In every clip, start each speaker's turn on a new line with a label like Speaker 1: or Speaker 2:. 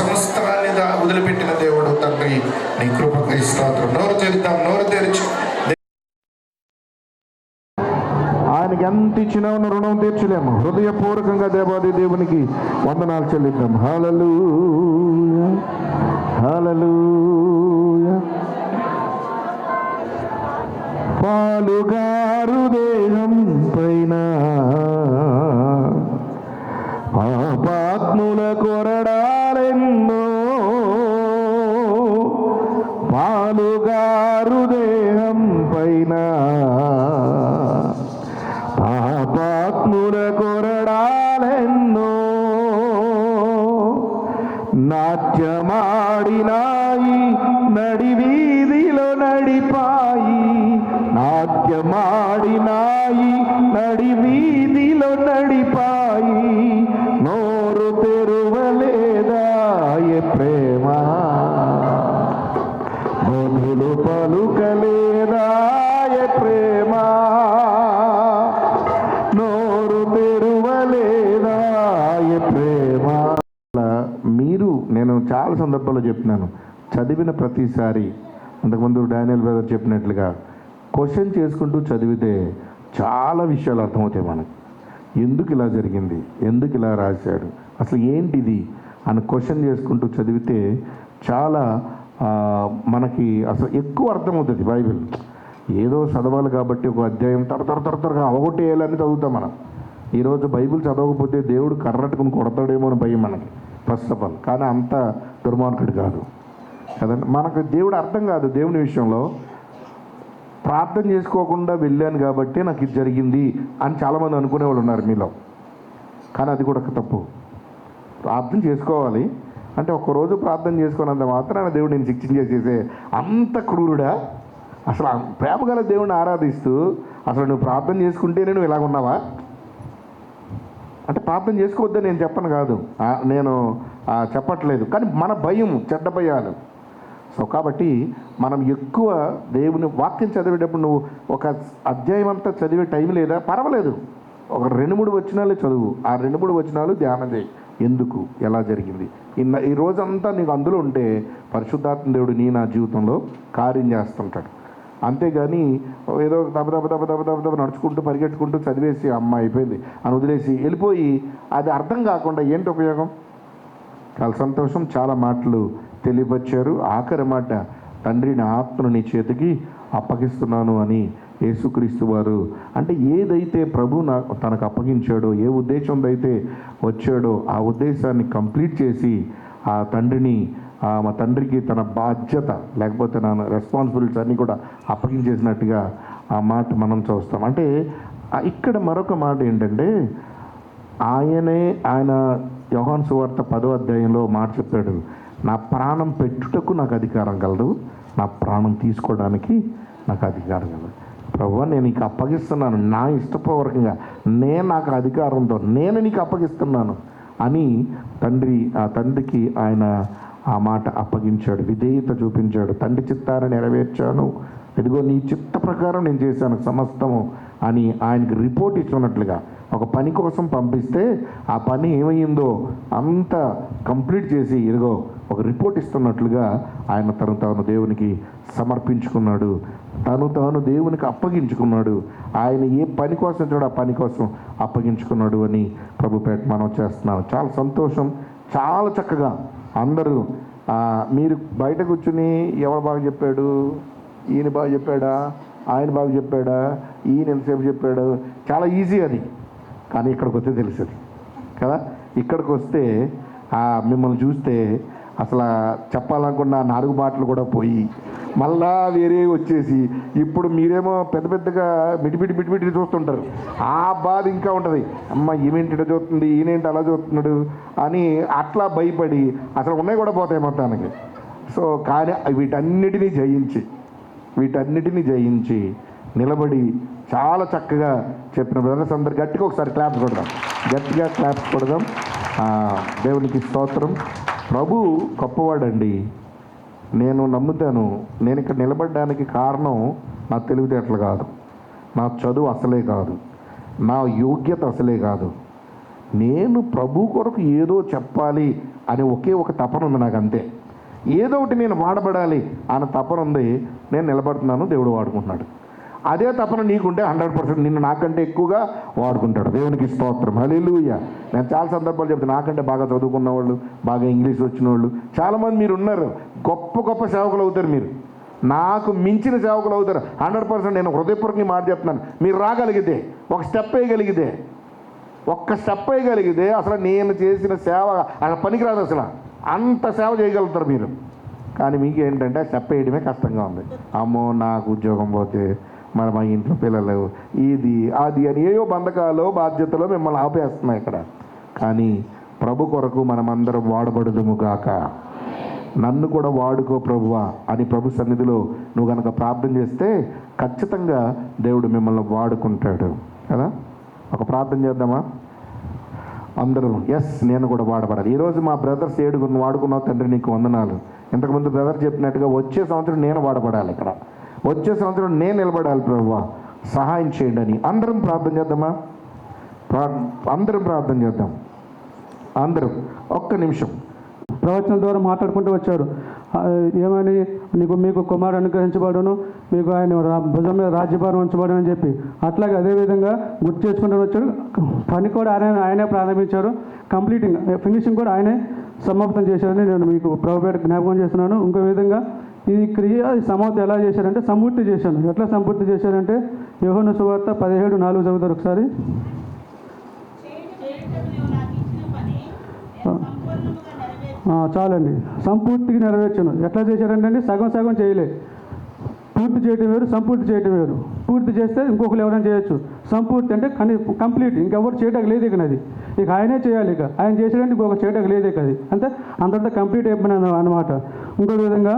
Speaker 1: సమస్తాన్ని దా- వదిలిపెట్టిన దేవుడు తండ్రి. నీ కృపకు స్తోత్రం నోరు తెరుద్దాం నోరు తెరిచి.
Speaker 2: ఆయనకి ఎంత ఇచ్చినా ఉన్న రుణం తీర్చలేము. హృదయపూర్వకంగా దేవాది దేవునికి వందనాలు చెల్లిద్దాం. హలలు హలలు పాలుగారు దేహం పైన చదివిన ప్రతిసారి అంతకుముందు డానియల్ బ్రదర్ చెప్పినట్లుగా క్వశ్చన్ చేసుకుంటూ చదివితే చాలా విషయాలు అర్థమవుతాయి మనకి. ఎందుకు ఇలా జరిగింది? ఎందుకు ఇలా రాశాడు? అసలు ఏంటిది? అని క్వశ్చన్ చేసుకుంటూ చదివితే చాలా మనకి అసలు ఎక్కువ అర్థమవుతుంది బైబిల్. ఏదో చదవాలి కాబట్టి ఒక అధ్యాయం తర తర తర తరగా అవగొట్టేయాలని చదువుతాం మనం. ఈరోజు బైబిల్ చదవకపోతే దేవుడు కర్రట్టుకుని కొడతాడేమో అని భయం మనకి ఫస్ట్ ఆఫ్ ఆల్. కానీ అంత దుర్మార్గుడు కాదు. కదండి? మనకు దేవుడు అర్థం కాదు దేవుని విషయంలో. ప్రార్థన చేసుకోకుండా వెళ్ళాను కాబట్టి నాకు ఇది జరిగింది అని చాలామంది అనుకునే వాళ్ళు ఉన్నారు మీలో. కానీ అది కూడా ఒక తప్పు. ప్రార్థన చేసుకోవాలి. అంటే ఒక్కరోజు ప్రార్థన చేసుకున్నంత మాత్రాన దేవుడు నేను శిక్షించేసేసే అంత క్రూరుడా? అసలు ప్రేమ గల దేవుడిని ఆరాధిస్తూ అసలు నువ్వు ప్రార్థన చేసుకుంటేనే నువ్వు ఇలాగ ఉన్నావా? అంటే ప్రార్థన చేసుకోవద్దని నేను చెప్పను కాదు. నేను చెప్పట్లేదు. కానీ మన భయం చెడ్డ భయాలు. సో కాబట్టి మనం ఎక్కువ దేవుని వాక్యం చదివేటప్పుడు నువ్వు ఒక అధ్యాయం అంతా చదివే టైం లేదా? పర్వాలేదు. ఒక రెండు మూడు వచనాలే చదువు. ఆ రెండు మూడు వచనాలు ధ్యానం చేయి. ఎందుకు? ఎలా జరిగింది? ఇన్న ఈ రోజంతా నీకు అందులో ఉంటే పరిశుద్ధాత్మ దేవుడు నీ నా జీవితంలో కార్యం చేస్తుంటాడు. అంతేగాని ఏదో దబ దబ దబ దబ దబ దబ నడుచుకుంటూ పరిగెట్టుకుంటూ చదివేసి అమ్మ అయిపోయింది. అని వదిలేసి వెళ్ళిపోయి అది అర్థం కాకుండా ఏంటి ఉపయోగం? చాలా సంతోషం చాలా మాటలు తెలియపరిచారు. ఆఖరి మాట తండ్రి నా ఆత్మను నీ చేతికి అప్పగిస్తున్నాను అని యేసుక్రీస్తు వారు అంటే ఏదైతే ప్రభు నా తనకు అప్పగించాడో ఏ ఉద్దేశంతో అయితే వచ్చాడో ఆ ఉద్దేశాన్ని కంప్లీట్ చేసి ఆ తండ్రిని మా తండ్రికి తన బాధ్యత లేకపోతే నా రెస్పాన్సిబిలిటీస్ అన్నీ కూడా అప్పగించేసినట్టుగా ఆ మాట మనం చూస్తాం. అంటే ఇక్కడ మరొక మాట ఏంటంటే ఆయనే ఆయన యోహాన్ సువార్త పదో అధ్యాయంలో మాట చెప్పాడు నా ప్రాణం పెట్టుటకు నాకు అధికారం కలదు. నా ప్రాణం తీసుకోవడానికి నాకు అధికారం కలదు. ప్రభు నేను నీకు అప్పగిస్తున్నాను. నా ఇష్టపూర్వకంగా నేను నాకు అధికారంతో నేను నీకు అప్పగిస్తున్నాను అని తండ్రి ఆ తండ్రికి ఆయన ఆ మాట అప్పగించాడు. విధేయత చూపించాడు. తండ్రి చిత్తాన్ని నెరవేర్చాను. ఇదిగో నీ చిత్త ప్రకారం నేను చేశాను సమస్తము అని ఆయనకి రిపోర్ట్ ఇచ్చినట్లుగా ఒక పని కోసం పంపిస్తే ఆ పని ఏమైందో అంత కంప్లీట్ చేసి ఇదిగో ఒక రిపోర్ట్ ఇస్తున్నట్లుగా ఆయన తను తాను దేవునికి సమర్పించుకున్నాడు. తను తాను దేవునికి అప్పగించుకున్నాడు. ఆయన ఏ పని కోసం చూడ ఆ పని కోసం అప్పగించుకున్నాడు అని ప్రభుపేట మనం చేస్తున్నాం. చాలా సంతోషం. చాలా చక్కగా అందరూ మీరు బయట కూర్చుని ఎవరు బాగా చెప్పాడు? ఈయన బాగా చెప్పాడా? ఆయన బాగా చెప్పాడా? ఈయన ఎంతసేపు చెప్పాడు? చాలా ఈజీ అది. కానీ ఇక్కడికి వస్తే తెలుస్తుంది కదా? ఇక్కడికి వస్తే మిమ్మల్ని చూస్తే అసలు చెప్పాలనుకున్న నాలుగు మాటలు కూడా పోయి మళ్ళా వేరే వచ్చేసి ఇప్పుడు మీరేమో పెద్ద పెద్దగా మిటిమిటి మిటిమిటి చూస్తుంటారు. ఆ బాధ ఇంకా ఉంటుంది. అమ్మ ఏమేంటి ఇట్లా చూస్తుంది ఈయనేంటి అలా చూస్తున్నాడు అని అట్లా భయపడి అసలు ఉన్నాయి కూడా పోతాయి మొత్తానికి. సో కానీ వీటన్నిటినీ జయించి వీటన్నిటినీ జయించి నిలబడి చాలా చక్కగా చెప్పిన బ్రదర్స్ అందరు గట్టిగా ఒకసారి క్లాప్స్ కొడదాం. గట్టిగా క్లాప్స్ కొడదాం. దేవునికి స్తోత్రం. ప్రభు గొప్పవాడండి. నేను నమ్ముతాను. నేను ఇక్కడ నిలబడడానికి కారణం నా తెలివితేటలు కాదు. నా చదువు అసలే కాదు. నా యోగ్యత అసలే కాదు. నేను ప్రభు కొరకు ఏదో చెప్పాలి అని ఒకే ఒక తపన ఉంది నాకు అంతే. ఏదో ఒకటి నేను వాడబడాలి అన్న తపన ఉంది. నేను నిలబడుతున్నాను. దేవుడు వాడుకుంటున్నాడు. అదే తపన నీకుంటే హండ్రెడ్ పర్సెంట్ నిన్ను నాకంటే ఎక్కువగా వాడుకుంటాడు. దేవునికి స్తోత్రం. హలేలుయ్య నేను చాలా సందర్భాలు చెప్తాను నాకంటే బాగా చదువుకున్న వాళ్ళు బాగా ఇంగ్లీష్ వచ్చిన వాళ్ళు చాలామంది మీరు ఉన్నారు గొప్ప గొప్ప సేవకులు అవుతారు మీరు. నాకు మించిన సేవకులు అవుతారు. హండ్రెడ్ పర్సెంట్ నేను హృదయపూర్వకంగా మాట చెప్తున్నాను. మీరు రాగలిగితే ఒక స్టెప్ వేయగలిగితే ఒక్క స్టెప్ వేయగలిగితే అసలు నేను చేసిన సేవ అసలు పనికిరాదు అసలు. అంత సేవ చేయగలుగుతారు మీరు. కానీ మీకు ఏంటంటే స్టెప్ వేయడమే కష్టంగా ఉంది. అమ్మో నాకు ఉద్యోగం పోతే మన మా ఇంట్లో పిల్లలు. ఇది అది అని ఏయో బంధకాలు బాధ్యతలు మిమ్మల్ని ఆపేస్తున్నాయి ఇక్కడ. కానీ ప్రభు కొరకు మనమందరం వాడబడదుము గాక. నన్ను కూడా వాడుకో ప్రభువా అని ప్రభు సన్నిధిలో నువ్వు కనుక ప్రార్థన చేస్తే ఖచ్చితంగా దేవుడు మిమ్మల్ని వాడుకుంటాడు. కదా? ఒక ప్రార్థన చేద్దామా? అందరూ ఎస్ నేను కూడా వాడబడాలి. ఈరోజు మా బ్రదర్స్ ఏడుగురిని వాడుకున్నావు తండ్రి నీకు వందనాలు. ఇంతకుముందు బ్రదర్ చెప్పినట్టుగా వచ్చే సంవత్సరం నేను వాడబడాలి ఇక్కడ. వచ్చే సంవత్సరం నేను నిలబడాలి ప్రభు సహాయం చేయండి అని. అందరం ప్రార్థన చేద్దామా? ప్రా- అందరం ప్రార్థన చేద్దాం. అందరం. ఒక్క నిమిషం.
Speaker 3: ప్రవచనం ద్వారా మాట్లాడుకుంటూ వచ్చారు. ఏమని? నీకు మీకు కుమారు అనుగ్రహించబడును. మీకు ఆయన రా- భుజం మీద రాజ్యభారం ఉంచబడును అని చెప్పి. అట్లాగే అదేవిధంగా గుర్తు చేసుకుంటూ వచ్చాడు పని కూడా ఆయన ఆయనే ప్రారంభించారు. కంప్లీటింగ్ ఫినిషింగ్ కూడా ఆయనే సమాప్తం చేశారని నేను మీకు ప్రభుపేట జ్ఞాపకం చేస్తున్నాను. ఇంకో విధంగా ఈ క్రియ ఈ ఎలా చేశారంటే సంపూర్తి చేశాను. ఎట్లా సంపూర్తి చేశారంటే యోహన సువార్త పదిహేడు నాలుగు చదువుతారు ఒకసారి. చాలండి. సంపూర్తికి నెరవేర్చను. ఎట్లా చేశారంటే అండి సగం సగం చేయలే. పూర్తి చేయటం వేరు సంపూర్తి చేయటం వేరు. పూర్తి చేస్తే ఇంకొకరు ఎవరైనా చేయొచ్చు. సంపూర్తి అంటే కని కంప్లీట్. ఇంకెవరు చేయటం లేదు ఇక అది ఇక ఆయనే చేయాలి ఇక. ఆయన చేసేటంటే ఇంకొక చేయటం లేదు ఇక అది. అంటే అంతంతా కంప్లీట్ అయిపోయినా అనమాట ఇంకొక విధంగా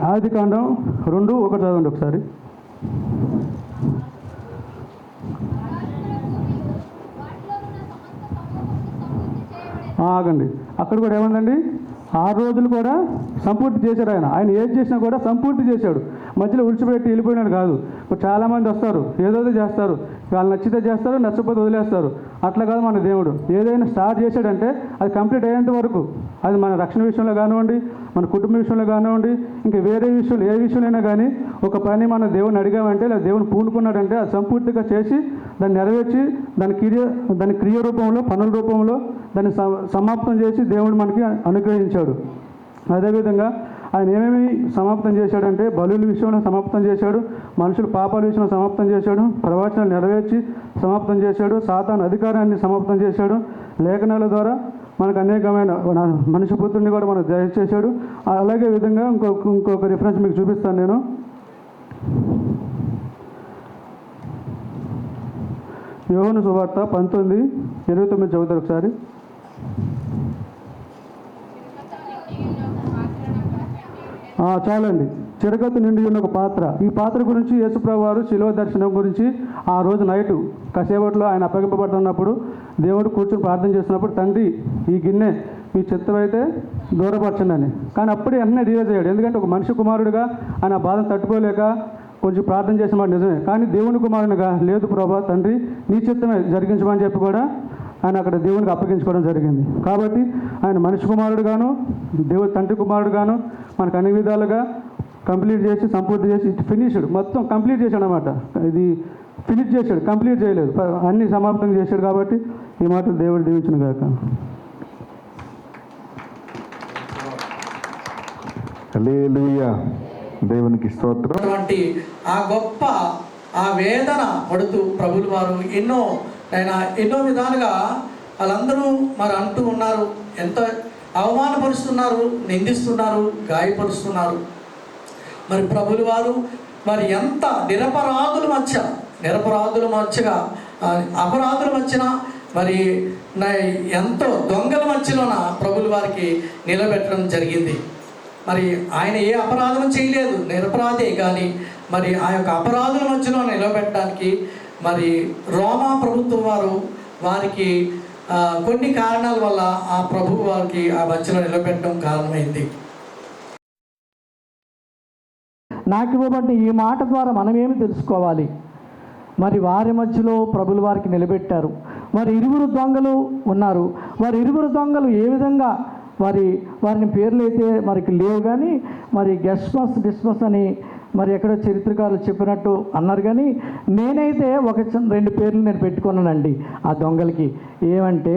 Speaker 3: ఆది కాండం రెండు ఒకటి చదవండి ఒకసారి. ఆగండి. అక్కడ కూడా ఏమందండి? ఆరు రోజులు కూడా సంపూర్తి చేశాడు ఆయన. ఆయన ఏది చేసినా కూడా సంపూర్తి చేశాడు. మధ్యలో ఉడిచిపెట్టి వెళ్ళిపోయినాడు కాదు. ఇప్పుడు చాలామంది వస్తారు. ఏదోదో చేస్తారు. వాళ్ళు నచ్చితే చేస్తారు నచ్చకపోతే వదిలేస్తారు. అట్లా కాదు మన దేవుడు. ఏదైనా స్టార్ట్ చేశాడంటే అది కంప్లీట్ అయ్యేంత వరకు. అది మన రక్షణ విషయంలో కానివ్వండి మన కుటుంబ విషయంలో కానివ్వండి ఇంకా వేరే విషయంలో ఏ విషయంలో కానీ ఒక పని మన దేవుని అడిగామంటే లేదా దేవుని పూనుకున్నాడంటే అది సంపూర్తిగా చేసి దాన్ని నెరవేర్చి దాని క్రియ దాని క్రియ రూపంలో పనుల రూపంలో దాన్ని స- సమాప్తం చేసి దేవుడు మనకి అనుగ్రహించాడు. అదేవిధంగా ఆయన ఏమేమి సమాప్తం చేశాడంటే బలుల విషయంలో సమాప్తం చేశాడు మనుషుల పాపాల విషయంలో సమాప్తం చేశాడు ప్రవచనాలు నెరవేర్చి సమాప్తం చేశాడు సాతాన్ అధికారాన్ని సమాప్తం చేశాడు లేఖనాల ద్వారా మనకు అనేకమైన మన- మనిషి పుత్రుని కూడా మనకు దయచేశాడు. అలాగే విధంగా ఇంకొక ఇంకొక రిఫరెన్స్ మీకు చూపిస్తాను నేను. యోహను సువార్త పంతొమ్మిది ఇరవై తొమ్మిది చదువుతారు ఒకసారి. చాలండి. చిరగత్తు నిండి ఉన్న ఒక పాత్ర. ఈ పాత్ర గురించి యేసుప్రభు వారు శిలువ దర్శనం గురించి ఆ రోజు నైటు కసేపట్లో ఆయన అప్పగింపబడుతున్నప్పుడు దేవుడు కూర్చొని ప్రార్థన చేసినప్పుడు తండ్రి ఈ గిన్నె మీ చిత్తమైతే దూరపరచండి కానీ అప్పుడే అన్నీ రియలైజ్ అయ్యాడు. ఎందుకంటే ఒక మనిషి కుమారుడిగా ఆయన బాధను తట్టుకోలేక కొంచెం ప్రార్థన చేసిన మాట నిజమే. కానీ దేవుని కుమారునిగా లేదు ప్రభా తండ్రి నీ చిత్తమే జరిగించమని చెప్పి కూడా ఆయన అక్కడ దేవునికి అప్పగించుకోవడం జరిగింది. కాబట్టి ఆయన మనిషి కుమారుడుగాను దేవుడు తండ్రి కుమారుడుగాను మనకు అన్ని విధాలుగా కంప్లీట్ చేసి సంపూర్తి చేసి ఫినిష్డ్ మొత్తం కంప్లీట్ చేశాడు అనమాట ఇది ఫినిష్ చేశాడు కంప్లీట్ చేయలేదు. అన్ని సమాప్తం చేశాడు కాబట్టి ఈ మాట దేవుడు దీవించిన గాక.
Speaker 2: హల్లెలూయా. దేవునికి స్తోత్రం.
Speaker 4: ఆ గొప్ప ఆ వేదన పడుతూ ప్రభులు వారు ఎన్నో ఆయన ఎన్నో విధాలుగా వాళ్ళందరూ మరి అంటూ ఉన్నారు. ఎంత అవమానపరుస్తున్నారు నిందిస్తున్నారు గాయపరుస్తున్నారు. మరి ప్రభులు వారు మరి ఎంత నిరపరాధుల మధ్య నిరపరాధుల మధ్యగా అపరాధుల మధ్యన మరి ఎంతో దొంగల మధ్యలోన ప్రభులు వారికి నిలబెట్టడం జరిగింది. మరి ఆయన ఏ అపరాధం చేయలేదు నిరపరాధే కానీ మరి ఆ యొక్క అపరాధుల మధ్యలో నిలబెట్టడానికి మరి రోమా ప్రభుత్వం వారు వారికి కొన్ని కారణాల వల్ల ఆ ప్రభు వారికి ఆ మధ్యలో నిలబెట్టడం కారణమైంది.
Speaker 5: నాకు ఇవ్వబడిన ఈ మాట ద్వారా మనమేమి తెలుసుకోవాలి? మరి వారి మధ్యలో ప్రభులు వారికి నిలబెట్టారు. వారి ఇరువురు దొంగలు ఉన్నారు. వారి ఇరువురు దొంగలు ఏ విధంగా వారి వారిని పేర్లు అయితే మరికి లేవు కానీ మరి గెస్మస్ డిస్మస్ అని మరి ఎక్కడో చరిత్రకారులు చెప్పినట్టు అన్నారు కానీ నేనైతే ఒక రెండు పేర్లు నేను పెట్టుకున్నానండి ఆ దొంగలకి. ఏమంటే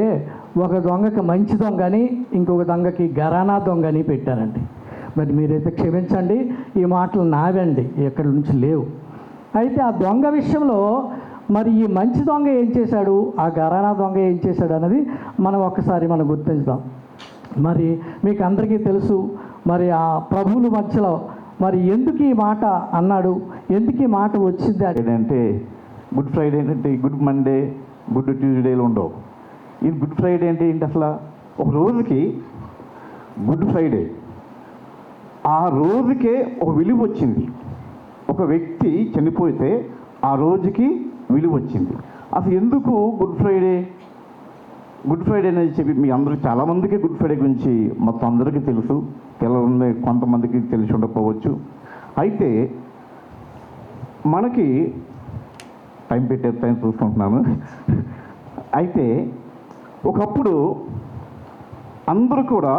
Speaker 5: ఒక దొంగకి మంచి దొంగ అని ఇంకొక దొంగకి గరానా దొంగ అని పెట్టానండి మరి మీరైతే క్షమించండి ఈ మాటలు నావండి ఎక్కడి నుంచి లేవు. అయితే ఆ దొంగ విషయంలో మరి ఈ మంచి దొంగ ఏం చేశాడు ఆ గరానా దొంగ ఏం చేశాడు అన్నది మనం ఒక్కసారి మనం గుర్తించుదాం. మరి మీకు అందరికీ తెలుసు మరి ఆ ప్రభువుల మధ్యలో మరి ఎందుకు ఈ మాట అన్నాడు? ఎందుకు ఈ మాట వచ్చింది?
Speaker 6: ఏంటంటే గుడ్ ఫ్రైడే ఏంటంటే గుడ్ మండే గుడ్ ట్యూస్డేలు ఉండవు. ఇది గుడ్ ఫ్రైడే అంటే ఏంటి అసలు? ఒక రోజుకి గుడ్ ఫ్రైడే ఆ రోజుకే ఒక విలువ వచ్చింది. ఒక వ్యక్తి చనిపోతే ఆ రోజుకి విలువ వచ్చింది. అసలు ఎందుకు గుడ్ ఫ్రైడే గుడ్ ఫ్రైడే అనేది చెప్పి మీ అందరూ చాలామందికి గుడ్ ఫ్రైడే గురించి మొత్తం అందరికీ తెలుసు. తెలంగాణ కొంతమందికి తెలిసి ఉండకపోవచ్చు. అయితే మనకి టైం పెట్టే టైం చూసుకుంటున్నాను. అయితే ఒకప్పుడు అందరూ కూడా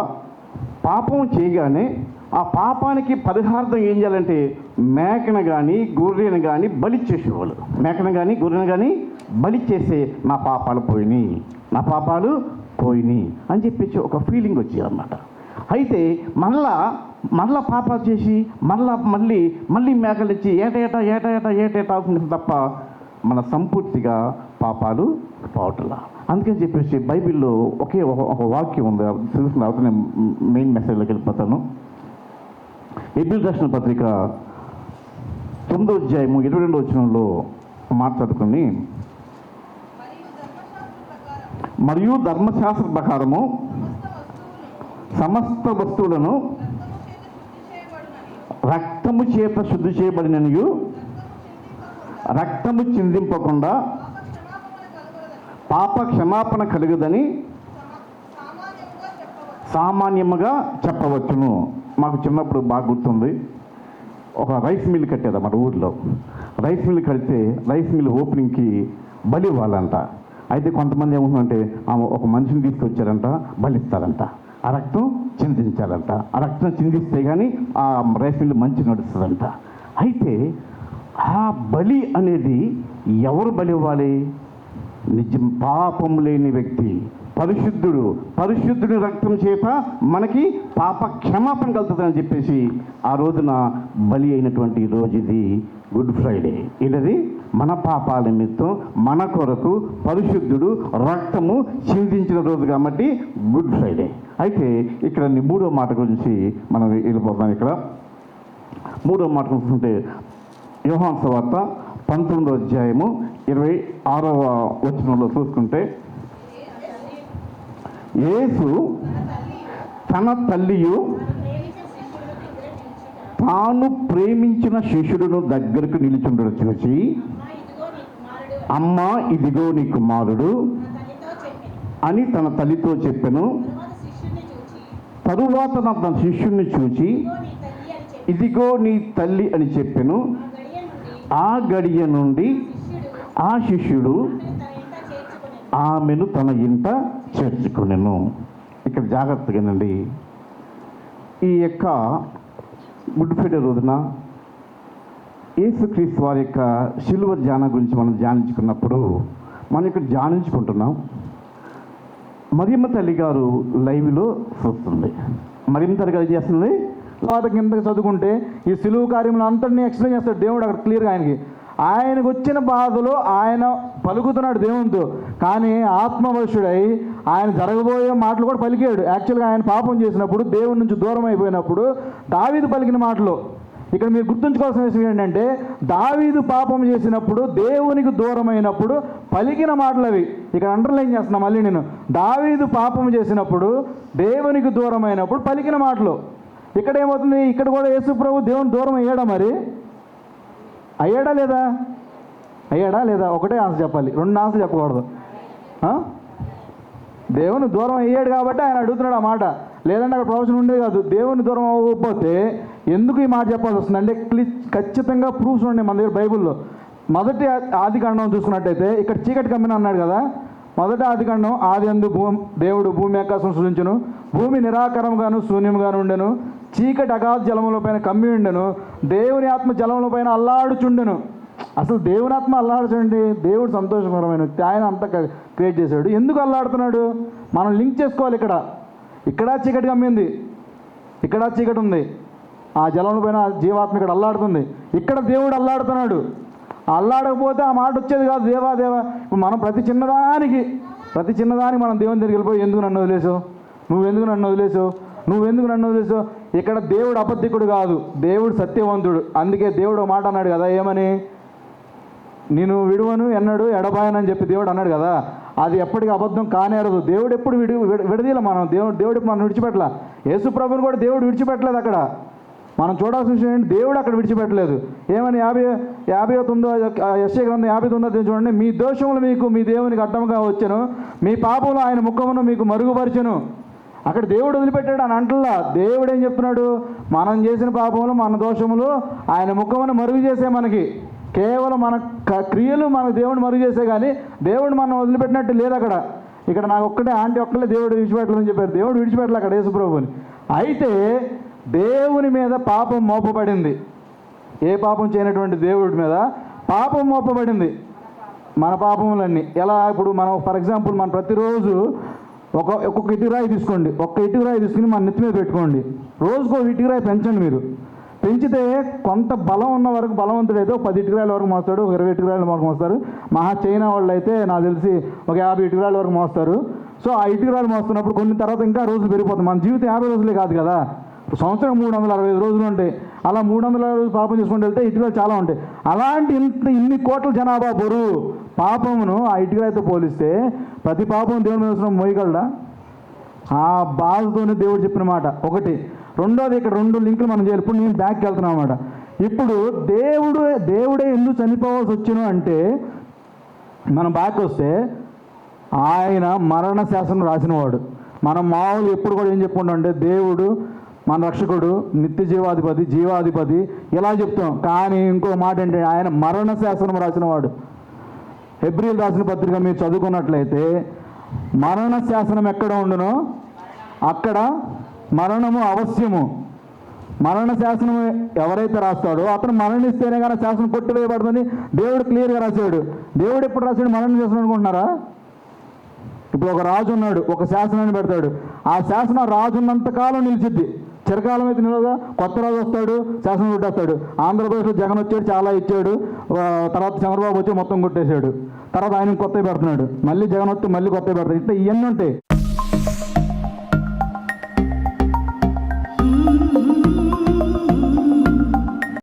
Speaker 6: పాపం చేయగానే ఆ పాపానికి పరిహార్థం ఏం చేయాలంటే మేకను కానీ గొర్రెను కానీ బలి చేసేవాళ్ళు. మేకను కానీ గొర్రెను కానీ బలి చేసే నా పాపాలు పోయినాయి. నా పాపాలు పోయినాయి అని చెప్పేసి ఒక ఫీలింగ్ వచ్చేది అన్నమాట అయితే మళ్ళా మళ్ళా పాపాలు చేసి మళ్ళా మళ్ళీ మళ్ళీ మేకలు ఇచ్చి ఏటేటా ఏటేటా ఏటేటా అవుతుంది తప్ప మన సంపూర్తిగా పాపాలు పోవట్లా. అందుకని చెప్పేసి బైబిల్లో ఒకే ఒక ఒక వాక్యం ఉంది. తెలుస్తుంది అవుతుంది మెయిన్ మెసేజ్లోకి వెళ్ళిపోతాను. ఎబిల్ దర్శన పత్రిక తొమ్మిదో అధ్యాయము ఇరవై రెండో వచనంలో మాట్లాడుకుని మరియు ధర్మశాస్త్ర ప్రకారము సమస్త వస్తువులను రక్తము చేత శుద్ధి చేయబడిననియు రక్తము చిందింపకుండా పాప క్షమాపణ కలుగుదని సామాన్యముగా చెప్పవచ్చును. మాకు చిన్నప్పుడు బాగా గుర్తుంది. ఒక రైస్ మిల్ కట్టేదా మన ఊర్లో. రైస్ మిల్ కడితే రైస్ మిల్ ఓపెనింగ్కి బలి ఇవ్వాలంట. అయితే కొంతమంది ఏమంటుందంటే ఒక మనిషిని తీసుకొచ్చారంట బలిస్తారంట. ఆ రక్తం చిందించాలంట. ఆ రక్తం చిందిస్తే కానీ ఆ రైస్ మిల్ మంచి నడుస్తుందంట. అయితే ఆ బలి అనేది ఎవరు బలి ఇవ్వాలి? నిజం పాపం లేని వ్యక్తి. పరిశుద్ధుడు. పరిశుద్ధుడి రక్తం చేత మనకి పాప క్షమాపణ కలుగుతుందని చెప్పేసి ఆ రోజున బలి అయినటువంటి రోజు ఇది గుడ్ ఫ్రైడే. ఇది మన పాపాల నిమిత్తం మన కొరకు పరిశుద్ధుడు రక్తము చిందించిన రోజు కాబట్టి గుడ్ ఫ్రైడే. అయితే ఇక్కడ మూడో మాట గురించి మనం వెళ్ళిపోతాం ఇక్కడ. మూడో మాట చూసుకుంటే యోహాన్ వార్త పంతొమ్మిదో అధ్యాయము ఇరవై ఆరవ వచనంలో చూసుకుంటే యేసు తన తల్లియు తాను ప్రేమించిన శిష్యుడును దగ్గరకు నిలుచుండడు చూసి
Speaker 7: అమ్మ ఇదిగో నీ కుమారుడు
Speaker 6: అని తన తల్లితో చెప్పాను.
Speaker 7: తరువాత
Speaker 6: నా తన శిష్యుణ్ణి చూచి
Speaker 7: ఇదిగో నీ తల్లి అని
Speaker 6: చెప్పాను.
Speaker 7: ఆ గడియ నుండి
Speaker 6: ఆ
Speaker 7: శిష్యుడు ఆమెను తన ఇంట
Speaker 6: ఆమెను తన ఇంట చేర్చుకునేను. ఇక్కడ జాగ్రత్తగానండి. ఈ యొక్క గుడ్ ఫ్రైడే రోజున యేసుక్రీస్తు వారి యొక్క శిలువ ధ్యానం గురించి మనం ధ్యానించుకున్నప్పుడు మనం ఇక్కడ ధ్యానించుకుంటున్నాం. మరియమ్మ తల్లి గారు లైవ్లో చూస్తుంది. మరియమ్మ తల్లి గారు చేస్తుంది?
Speaker 8: తర్వాత కిందకి చదువుకుంటే ఈ సిలువు కార్యంలో అంతటిని ఎక్స్ప్లెయిన్ చేస్తాడు దేవుడు అక్కడ క్లియర్గా ఆయనకి. ఆయనకు వచ్చిన బాధలు ఆయన పలుకుతున్నాడు దేవునితో. కానీ ఆత్మవశుడై ఆయన జరగబోయే మాటలు కూడా పలికాడు. యాక్చువల్గా ఆయన పాపం చేసినప్పుడు దేవుడి నుంచి దూరం అయిపోయినప్పుడు దావీదు పలికిన మాటలు ఇక్కడ మీరు గుర్తుంచుకోవాల్సిన విషయం ఏంటంటే దావీదు పాపం చేసినప్పుడు దేవునికి దూరమైనప్పుడు పలికిన మాటలు అవి ఇక్కడ అండర్లైన్ చేస్తున్నా మళ్ళీ నేను. దావీదు పాపం చేసినప్పుడు దేవునికి దూరమైనప్పుడు పలికిన మాటలు. ఇక్కడ ఏమవుతుంది? ఇక్కడ కూడా యేసుప్రభు దేవుని దూరం అయ్యాడా మరి? అయ్యాడా లేదా? అయ్యాడా లేదా? ఒకటే ఆశ చెప్పాలి. రెండు ఆశలు చెప్పకూడదు. దేవుని దూరం అయ్యాడు కాబట్టి ఆయన అడుగుతున్నాడు ఆ మాట. లేదంటే అక్కడ ప్రవచనం ఉండేది కాదు. దేవుని దూరం అవ్వకపోతే ఎందుకు ఈ మాట చెప్పాల్సి వస్తుంది అంటే ఖచ్చితంగా ప్రూఫ్స్ ఉన్నాయి మన దగ్గర బైబుల్లో. మొదటి ఆది కాండం చూసుకున్నట్టయితే ఇక్కడ చీకటి కమ్మిన అన్నాడు కదా. మొదట ఆదికాండం ఆది అందు భూమి దేవుడు భూమి ఆకాశం సృజించును. భూమి నిరాకరంగాను శూన్యంగాను ఉండెను. చీకటి అగాధ జలముల పైన కమ్మి ఉండెను. దేవుని ఆత్మ జలముల పైన అల్లాడుచుండెను. అసలు దేవుని ఆత్మ అల్లాడుచుండి దేవుడు సంతోషకరమైన వ్యక్తి. ఆయన అంతా క్రియేట్ చేశాడు. ఎందుకు అల్లాడుతున్నాడు? మనం లింక్ చేసుకోవాలి ఇక్కడ. ఇక్కడ చీకటి కమ్మింది. ఇక్కడ చీకటి ఉంది. ఆ జలం పైన జీవాత్మ ఇక్కడ అల్లాడుతుంది. ఇక్కడ దేవుడు అల్లాడుతున్నాడు. అల్లాడకపోతే ఆ మాట వచ్చేది కాదు దేవా దేవా. ఇప్పుడు మనం ప్రతి చిన్నదానికి ప్రతి చిన్నదానికి మనం దేవుని దగ్గరికి వెళ్ళిపోయి ఎందుకు నన్ను వదిలేసావు? నువ్వెందుకు నన్ను వదిలేసావు? నువ్వెందుకు నన్ను వదిలేసావు? ఇక్కడ దేవుడు అబద్ధికుడు కాదు దేవుడు సత్యవంతుడు. అందుకే దేవుడు మాట అన్నాడు కదా ఏమని? నేను విడువను ఎన్నడు ఎడబాయనని చెప్పి దేవుడు అన్నాడు కదా. అది ఎప్పటికీ అబద్ధం కానేరదు దేవుడు ఎప్పుడు విడి విడదీల మనం. దేవుడు దేవుడు మనం విడిచిపెట్టలే? యేసు ప్రభుని కూడా దేవుడు విడిచిపెట్టలేదు అక్కడ. మనం చూడాల్సిన విషయం ఏంటి? దేవుడు అక్కడ విడిచిపెట్టలేదు. ఏమని? యాభై యాభై తొమ్మిదో ఎస్ఏ గ్రంథం యాభై తొమ్మిదో చూడండి. మీ దోషములు మీకు మీ దేవునికి అడ్డంగా వచ్చను. మీ పాపములు ఆయన ముఖమును మీకు మరుగుపరచను. అక్కడ దేవుడు వదిలిపెట్టాడు అని అంటల్లా దేవుడు ఏం చెప్తున్నాడు? మనం చేసిన పాపములు మన దోషములు ఆయన ముఖమును మరుగు చేసే మనకి. కేవలం మన క- క్రియలు మన దేవుడు మరుగు చేసే కానీ దేవుడు మనం వదిలిపెట్టినట్టు లేదు అక్కడ. ఇక్కడ నాకు ఒక్కటే ఆంటీ ఒక్కలే దేవుడు విడిచిపెట్టాలని చెప్పారు. దేవుడు విడిచిపెట్టలే అక్కడ యేసుప్రభుని అయితే దేవుని మీద పాపం మోపబడింది. ఏ పాపం చేయనటువంటి దేవుడి మీద పాపం మోపబడింది. మన పాపములన్నీ. ఎలా? ఇప్పుడు మనం ఫర్ ఎగ్జాంపుల్ మనం ప్రతిరోజు ఒక ఒక్కొక్క ఇటుకరాయి తీసుకోండి. ఒక్క ఇటుకరాయి తీసుకుని మన నెత్తి మీద పెట్టుకోండి. రోజుకో ఇటుకరాయి పెంచండి మీరు. పెంచితే కొంత బలం ఉన్న వరకు బలవంతుడైతే ఒక పది ఇటుకరాయల వరకు మోస్తాడు ఒక ఇరవై ఇటుకరాయల వరకు మోస్తారు. మహా చైనా వాళ్ళు అయితే నాకు తెలిసి ఒక యాభై ఇటుకరాయల వరకు మోస్తారు. సో ఆ ఇటుకరాయలు మోస్తున్నప్పుడు కొన్ని తర్వాత ఇంకా రోజులు పెరిగిపోతుంది మన జీవితం యాభై రోజులే కాదు కదా. సంవత్సరం మూడు వందల అరవై ఐదు రోజులు ఉంటాయి. అలా మూడు వందల అరవై రోజులు పాపం చేసుకుంటూ వెళ్తే ఇటుకలు చాలా ఉంటాయి. అలాంటి ఇంత ఇన్ని కోట్ల జనాభా బరువు పాపమును ఆ ఇటుకలతో పోలిస్తే ప్రతి పాపం దేవుని మీద మోయగలడా ఆ బాధతోనే దేవుడు చెప్పిన మాట ఒకటి. రెండోది ఇక్కడ రెండు లింకులు మనం చేయాలి. ఇప్పుడు నేను బ్యాక్కి వెళ్తున్నాను అనమాట ఇప్పుడు దేవుడు దేవుడే ఎందుకు చనిపోవాల్సి వచ్చిన అంటే మనం బ్యాక్ వస్తే ఆయన మరణ శాసనం రాసినవాడు. మనం మామూలు ఎప్పుడు కూడా ఏం చెప్పుకుంటాం అంటే దేవుడు మన రక్షకుడు నిత్య జీవాధిపతి జీవాధిపతి ఇలా చెప్తాం. కానీ ఇంకో మాట ఏంటంటే ఆయన మరణ శాసనం రాసినవాడు. ఎబ్రిల్ రాసిన పత్రిక మీరు చదువుకున్నట్లయితే మరణ శాసనం ఎక్కడ ఉండునో? అక్కడ మరణము అవశ్యము. మరణ శాసనం ఎవరైతే రాస్తాడో అతను మరణిస్తేనే కానీ శాసనం కొట్టివేయబడుతుంది. దేవుడు క్లియర్గా రాశాడు. దేవుడు ఎప్పుడు రాశాడు? మరణ శాసనం అనుకుంటున్నారా? ఇప్పుడు ఒక రాజు ఉన్నాడు ఒక శాసనాన్ని పెడతాడు. ఆ శాసనం రాజు కాలం నిలిచిద్ది. చిరకాలం అయితే నిలదా కొత్త రాజు వస్తాడు శాసనం కొట్టేస్తాడు ఆంధ్రప్రదేశ్లో జగన్ వచ్చాడు చాలా ఇచ్చాడు. తర్వాత చంద్రబాబు వచ్చి మొత్తం కొట్టేశాడు. తర్వాత ఆయన కొత్త పెడుతున్నాడు. మళ్ళీ జగన్ వస్తే మళ్ళీ కొత్త పెడతాడు. ఇట్లా ఇవన్నీ ఉంటాయి.